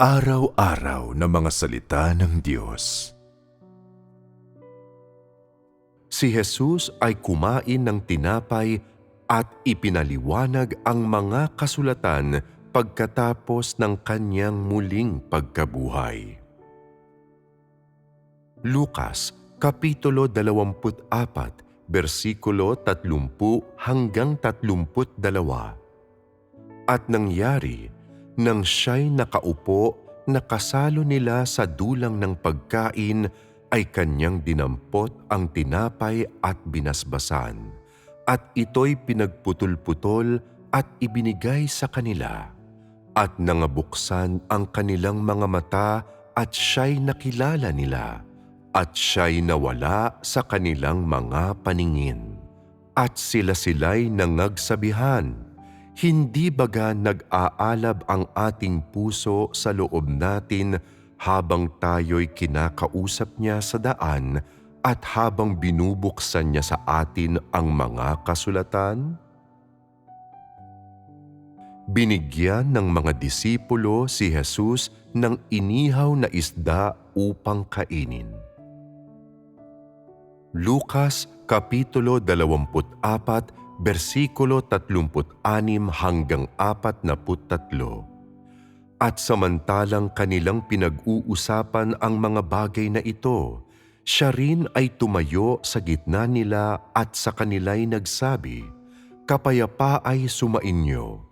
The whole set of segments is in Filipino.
Pang-araw-araw na mga salita ng Diyos. Si Jesus ay kumain ng tinapay at ipinaliwanag ang mga kasulatan pagkatapos ng kanyang muling pagkabuhay. Lukas Kapitulo 24, versikulo 30 hanggang 32 At nangyari, nang siya'y nakaupo, nakasalo nila sa dulang ng pagkain, ay kanyang dinampot ang tinapay at binasbasan. At ito'y pinagputol-putol at ibinigay sa kanila. At nangabuksan ang kanilang mga mata at siya'y nakilala nila. At siya'y nawala sa kanilang mga paningin. At sila-sila'y nangagsabihan, hindi baga nag-aalab ang ating puso sa loob natin habang tayo'y kinakausap niya sa daan at habang binubuksan niya sa atin ang mga kasulatan? Binigyan ng mga disipulo si Jesus ng inihaw na isda upang kainin. Lukas Kapitulo 24 versikulo 36 hanggang 43. At samantalang kanilang pinag-uusapan ang mga bagay na ito, siya rin ay tumayo sa gitna nila at sa kanila'y nagsabi, Kapayapa ay sumainyo.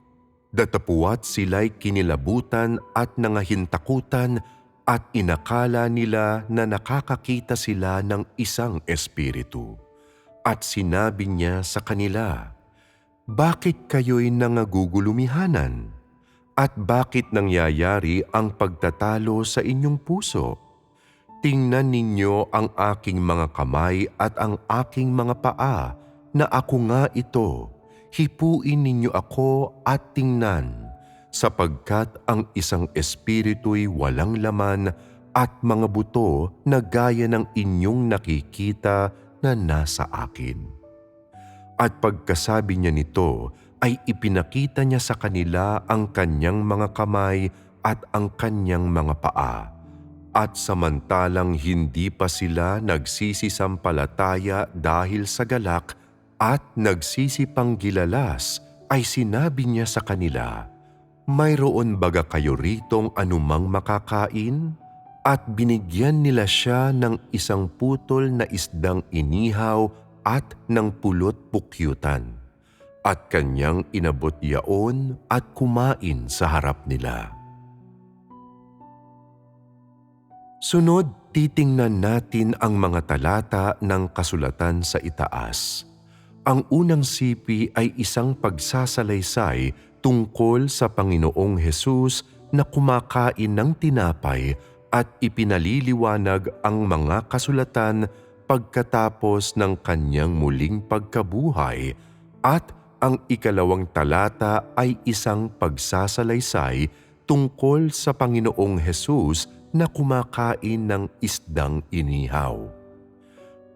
Datapuat sila'y kinilabutan at nangahintakutan at inakala nila na nakakakita sila ng isang espiritu at sinabi niya sa kanila, Bakit kayo'y nangagugulumihanan? At bakit nangyayari ang pagtatalo sa inyong puso? Tingnan ninyo ang aking mga kamay at ang aking mga paa na ako nga ito. Hipuin ninyo ako at tingnan, sapagkat ang isang espiritu'y walang laman at mga buto na gaya ng inyong nakikita na nasa akin. At pagkasabi niya nito ay ipinakita niya sa kanila ang kanyang mga kamay at ang kanyang mga paa. At samantalang hindi pa sila nagsisisampalataya dahil sa galak at nagsisipanggilalas, ay sinabi niya sa kanila, Mayroon baga kayo ritong anumang makakain? At binigyan nila siya ng isang putol na isdang inihaw at ng pulot pukyutan. At kanyang inabot yaon at kumain sa harap nila. Sunod, titingnan natin ang mga talata ng kasulatan sa itaas. Ang unang sipi ay isang pagsasalaysay tungkol sa Panginoong Hesus na kumakain ng tinapay at ipinaliliwanag ang mga kasulatan pagkatapos ng kanyang muling pagkabuhay at ang ikalawang talata ay isang pagsasalaysay tungkol sa Panginoong Hesus na kumakain ng isdang inihaw.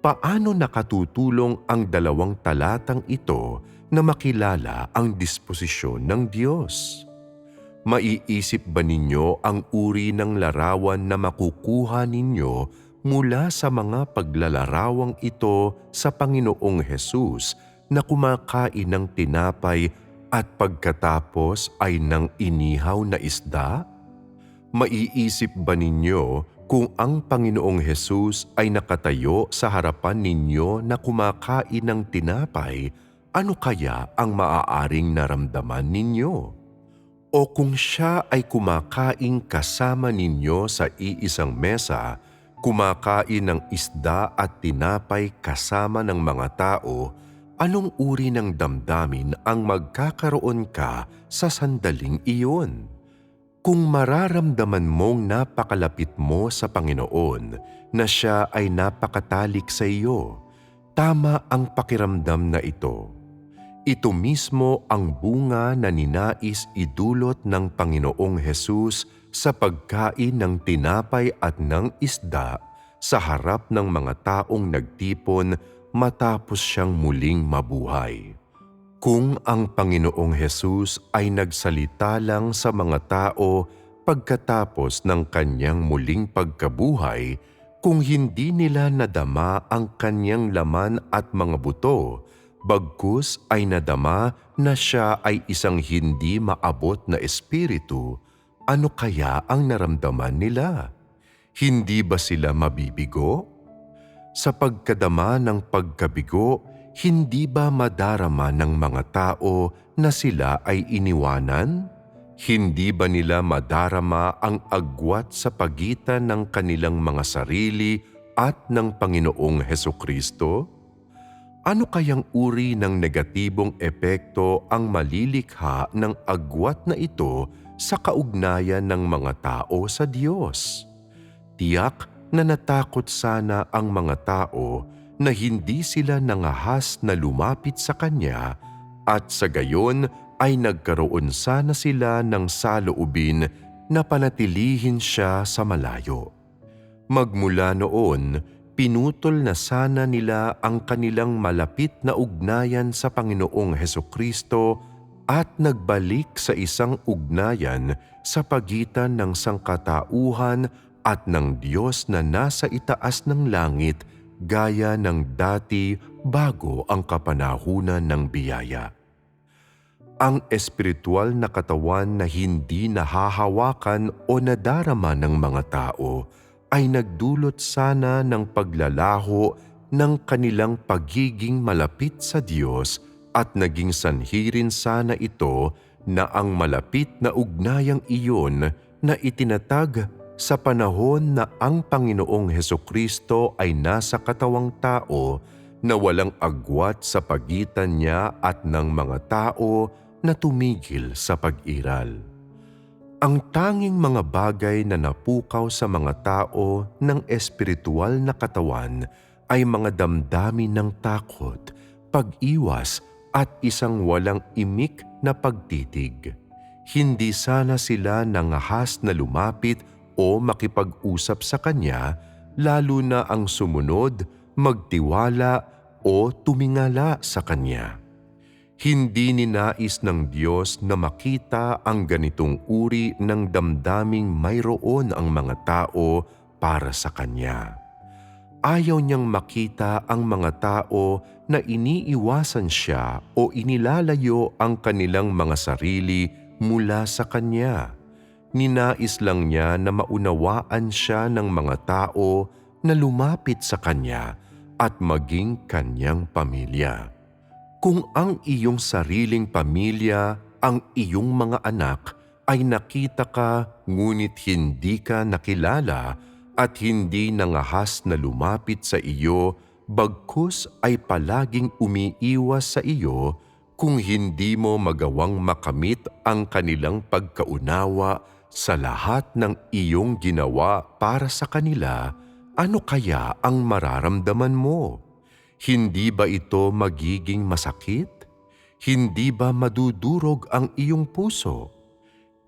Paano nakatutulong ang dalawang talatang ito na makilala ang disposisyon ng Diyos? Maiisip ba ninyo ang uri ng larawan na makukuha ninyo mula sa mga paglalarawang ito sa Panginoong Hesus na kumakain ng tinapay at pagkatapos ay ng inihaw na isda? Maiisip ba ninyo kung ang Panginoong Hesus ay nakatayo sa harapan ninyo na kumakain ng tinapay, ano kaya ang maaaring naramdaman ninyo? O kung siya ay kumakain kasama ninyo sa iisang mesa, kumakain ng isda at tinapay kasama ng mga tao, anong uri ng damdamin ang magkakaroon ka sa sandaling iyon? Kung mararamdaman mong napakalapit mo sa Panginoon na siya ay napakatalik sa iyo, tama ang pakiramdam na ito ito mismo ang bunga na ninais idulot ng Panginoong Hesus sa pagkain ng tinapay at ng isda sa harap ng mga taong nagtipon matapos siyang muling mabuhay. Kung ang Panginoong Hesus ay nagsalita lang sa mga tao pagkatapos ng kanyang muling pagkabuhay kung hindi nila nadama ang kanyang laman at mga buto, bagkus ay nadama na siya ay isang hindi maabot na espiritu, ano kaya ang naramdaman nila? Hindi ba sila mabibigo? Sa pagkadama ng pagkabigo, hindi ba madarama ng mga tao na sila ay iniwanan? Hindi ba nila madarama ang agwat sa pagitan ng kanilang mga sarili at ng Panginoong Heso Kristo? Ano kayang uri ng negatibong epekto ang malilikha ng agwat na ito sa kaugnayan ng mga tao sa Diyos? Tiyak na natakot sana ang mga tao na hindi sila nangahas na lumapit sa Kanya at sa gayon ay nagkaroon sana sila ng saloobin na panatilihin siya sa malayo. Magmula noon, pinutol na sana nila ang kanilang malapit na ugnayan sa Panginoong Heso Kristo at nagbalik sa isang ugnayan sa pagitan ng sangkatauhan at ng Diyos na nasa itaas ng langit gaya ng dati bago ang kapanahunan ng biyaya. Ang espiritual na katawan na hindi nahahawakan o nadarama ng mga tao ay nagdulot sana ng paglalaho ng kanilang pagiging malapit sa Diyos at naging sanhi rin sana ito na ang malapit na ugnayang iyon na itinatag sa panahon na ang Panginoong Heso Kristo ay nasa katawang tao na walang agwat sa pagitan niya at ng mga tao na tumigil sa pag-iral. Ang tanging mga bagay na napukaw sa mga tao ng espiritual na katawan ay mga damdamin ng takot, pag-iwas at isang walang imik na pagtitig. Hindi sana sila nangahas na lumapit o makipag-usap sa kanya lalo na ang sumunod, magtiwala o tumingala sa kanya. Hindi ninais ng Diyos na makita ang ganitong uri ng damdaming mayroon ang mga tao para sa Kanya. Ayaw niyang makita ang mga tao na iniiwasan siya o inilalayo ang kanilang mga sarili mula sa Kanya. Ninais lang niya na maunawaan siya ng mga tao na lumapit sa Kanya at maging Kanyang pamilya. Kung ang iyong sariling pamilya, ang iyong mga anak ay nakita ka ngunit hindi ka nakilala at hindi nangahas na lumapit sa iyo bagkus ay palaging umiiwas sa iyo kung hindi mo magawang makamit ang kanilang pagkaunawa sa lahat ng iyong ginawa para sa kanila, ano kaya ang mararamdaman mo? Hindi ba ito magiging masakit? Hindi ba madudurog ang iyong puso?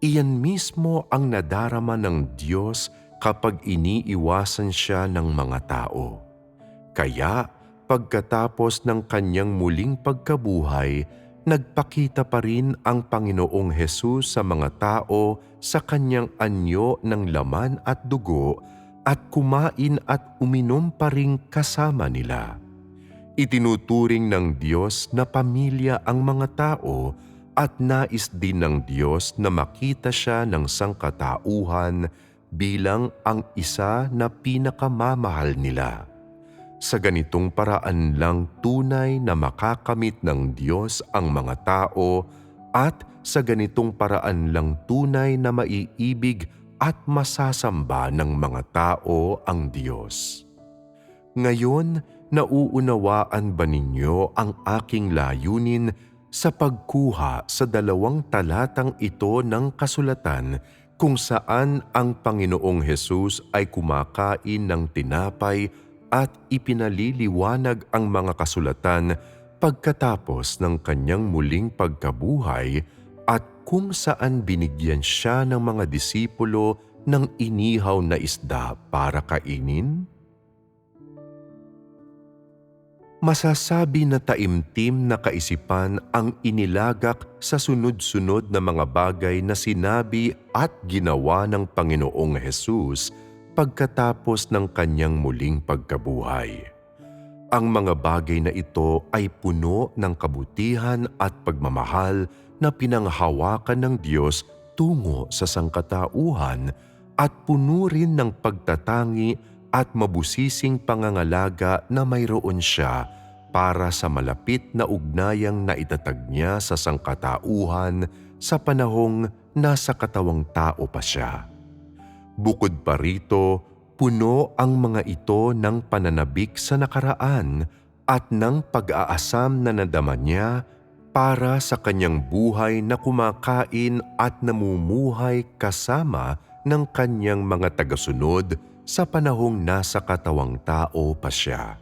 Iyan mismo ang nadarama ng Diyos kapag iniiwasan siya ng mga tao. Kaya pagkatapos ng kanyang muling pagkabuhay, nagpakita pa rin ang Panginoong Hesus sa mga tao sa kanyang anyo ng laman at dugo at kumain at uminom pa rin kasama nila. Itinuturing ng Diyos na pamilya ang mga tao at nais din ng Diyos na makita siya ng sangkatauhan bilang ang isa na pinakamamahal nila. Sa ganitong paraan lang tunay na makakamit ng Diyos ang mga tao at sa ganitong paraan lang tunay na maiibig at masasamba ng mga tao ang Diyos. Ngayon, nauunawaan ba ninyo ang aking layunin sa pagkuha sa dalawang talatang ito ng kasulatan kung saan ang Panginoong Hesus ay kumakain ng tinapay at ipinaliliwanag ang mga kasulatan pagkatapos ng kanyang muling pagkabuhay at kung saan binigyan siya ng mga disipulo ng inihaw na isda para kainin? Masasabi na taimtim na kaisipan ang inilagak sa sunod-sunod na mga bagay na sinabi at ginawa ng Panginoong Hesus pagkatapos ng kanyang muling pagkabuhay. Ang mga bagay na ito ay puno ng kabutihan at pagmamahal na pinanghawakan ng Diyos tungo sa sangkatauhan at puno rin ng pagtatangi at mabusising pangangalaga na mayroon siya para sa malapit na ugnayang naitatag niya sa sangkatauhan sa panahong nasa katawang tao pa siya. Bukod pa rito, puno ang mga ito ng pananabik sa nakaraan at ng pag-aasam na nadama niya para sa kanyang buhay na kumakain at namumuhay kasama ng kanyang mga tagasunod sa panahong nasa katawang tao pa siya.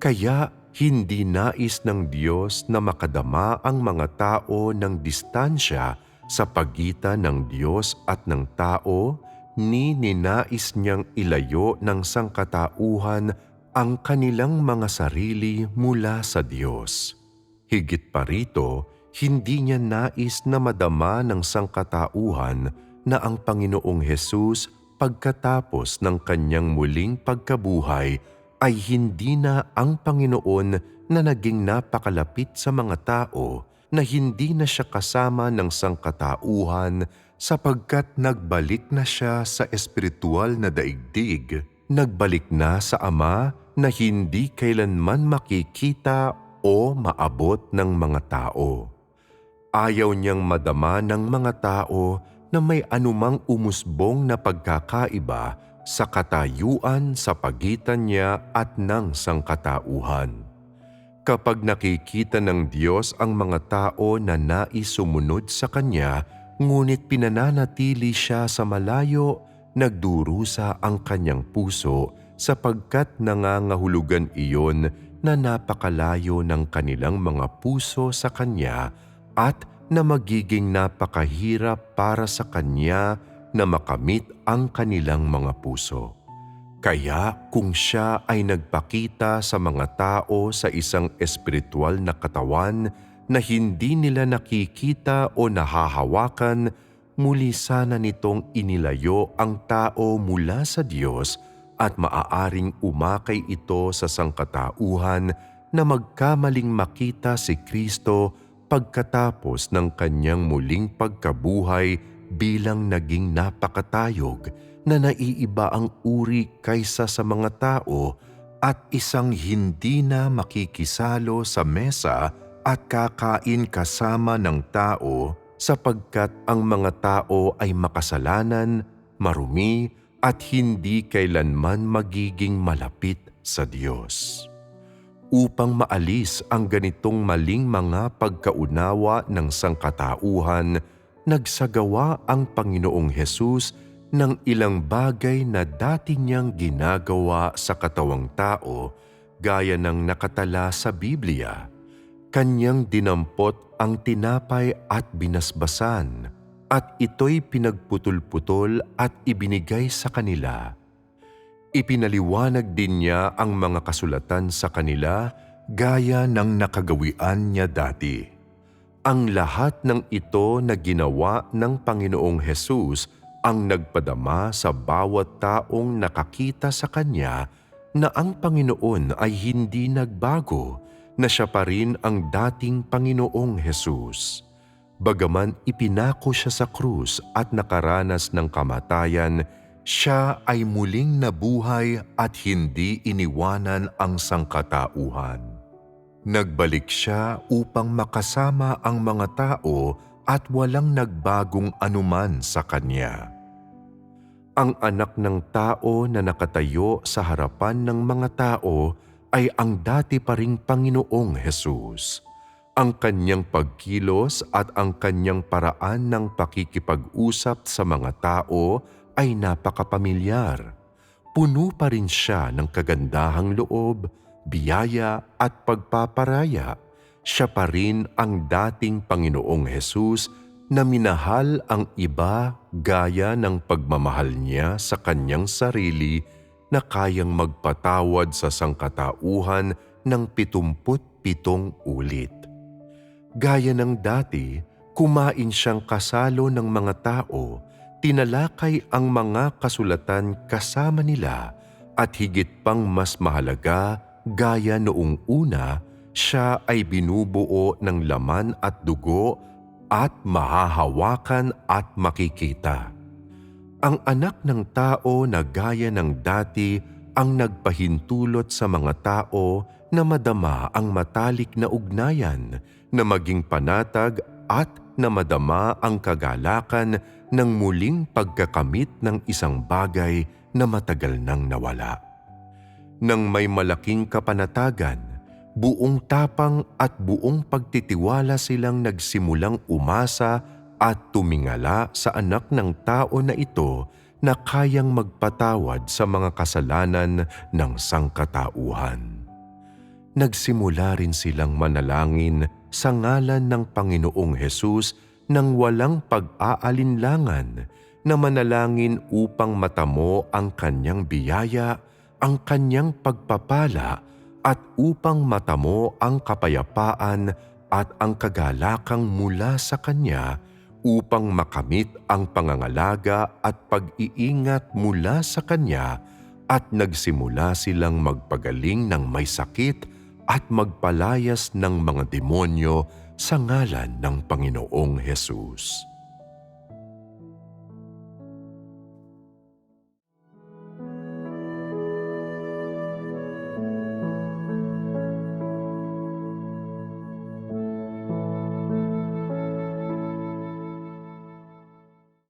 Kaya hindi nais ng Diyos na makadama ang mga tao ng distansya sa pagitan ng Diyos at ng tao ni ninais niyang ilayo ng sangkatauhan ang kanilang mga sarili mula sa Diyos. Higit pa rito, hindi niya nais na madama ng sangkatauhan na ang Panginoong Hesus pagkatapos ng kanyang muling pagkabuhay ay hindi na ang Panginoon na naging napakalapit sa mga tao na hindi na siya kasama ng sangkatauhan sapagkat nagbalik na siya sa espiritual na daigdig, nagbalik na sa Ama na hindi kailanman makikita o maabot ng mga tao. Ayaw niyang madama ng mga tao na may anumang umusbong na pagkakaiba sa katayuan sa pagitan niya at ng sangkatauhan. Kapag nakikita ng Diyos ang mga tao na nais sumunod sa Kanya, ngunit pinananatili siya sa malayo, nagdurusa ang kanyang puso sapagkat nangangahulugan iyon na napakalayo ng kanilang mga puso sa Kanya at na magiging napakahirap para sa Kanya na makamit ang kanilang mga puso. Kaya kung siya ay nagpakita sa mga tao sa isang espiritual na katawan na hindi nila nakikita o nahahawakan, muli sana nitong inilayo ang tao mula sa Diyos at maaaring umakay ito sa sangkatauhan na magkamaling makita si Kristo pagkatapos ng kanyang muling pagkabuhay bilang naging napakatayog na naiiba ang uri kaysa sa mga tao at isang hindi na makikisalo sa mesa at kakain kasama ng tao sapagkat ang mga tao ay makasalanan, marumi at hindi kailanman magiging malapit sa Diyos. Upang maalis ang ganitong maling mga pagkaunawa ng sangkatauhan, nagsagawa ang Panginoong Hesus ng ilang bagay na dati niyang ginagawa sa katawang tao gaya ng nakatala sa Biblia. Kanyang dinampot ang tinapay at binasbasan at ito'y pinagputol-putol at ibinigay sa kanila. Ipinaliwanag din niya ang mga kasulatan sa kanila gaya ng nakagawian niya dati. Ang lahat ng ito na ginawa ng Panginoong Hesus ang nagpadama sa bawat taong nakakita sa Kanya na ang Panginoon ay hindi nagbago, na siya pa rin ang dating Panginoong Hesus. Bagaman ipinako siya sa krus at nakaranas ng kamatayan, siya ay muling nabuhay at hindi iniwanan ang sangkatauhan. Nagbalik siya upang makasama ang mga tao at walang nagbagong anuman sa kanya. Ang anak ng tao na nakatayo sa harapan ng mga tao ay ang dati pa ring Panginoong Hesus. Ang kanyang pagkilos at ang kanyang paraan ng pakikipag-usap sa mga tao ay napakapamilyar. Puno pa rin siya ng kagandahang loob, biyaya at pagpaparaya siya pa rin ang dating Panginoong Hesus na minahal ang iba gaya ng pagmamahal niya sa kanyang sarili na kayang magpatawad sa sangkatauhan ng pitumput pitong ulit. Gaya ng dati, kumain siyang kasalo ng mga tao, tinalakay ang mga kasulatan kasama nila at higit pang mas mahalaga, gaya noong una, siya ay binubuo ng laman at dugo at mahahawakan at makikita. Ang anak ng tao na gaya ng dati ang nagpahintulot sa mga tao na madama ang matalik na ugnayan, na maging panatag at na madama ang kagalakan ng muling pagkakamit ng isang bagay na matagal nang nawala. Nang may malaking kapanatagan, buong tapang at buong pagtitiwala silang nagsimulang umasa at tumingala sa anak ng tao na ito na kayang magpatawad sa mga kasalanan ng sangkatauhan. Nagsimula rin silang manalangin sa ngalan ng Panginoong Hesus nang walang pag-aalinlangan na manalangin upang matamo ang kanyang biyaya, ang kanyang pagpapala at upang matamo ang kapayapaan at ang kagalakang mula sa kanya upang makamit ang pangangalaga at pag-iingat mula sa kanya at nagsimula silang magpagaling ng may sakit at magpalayas ng mga demonyo sa ngalan ng Panginoong Hesus.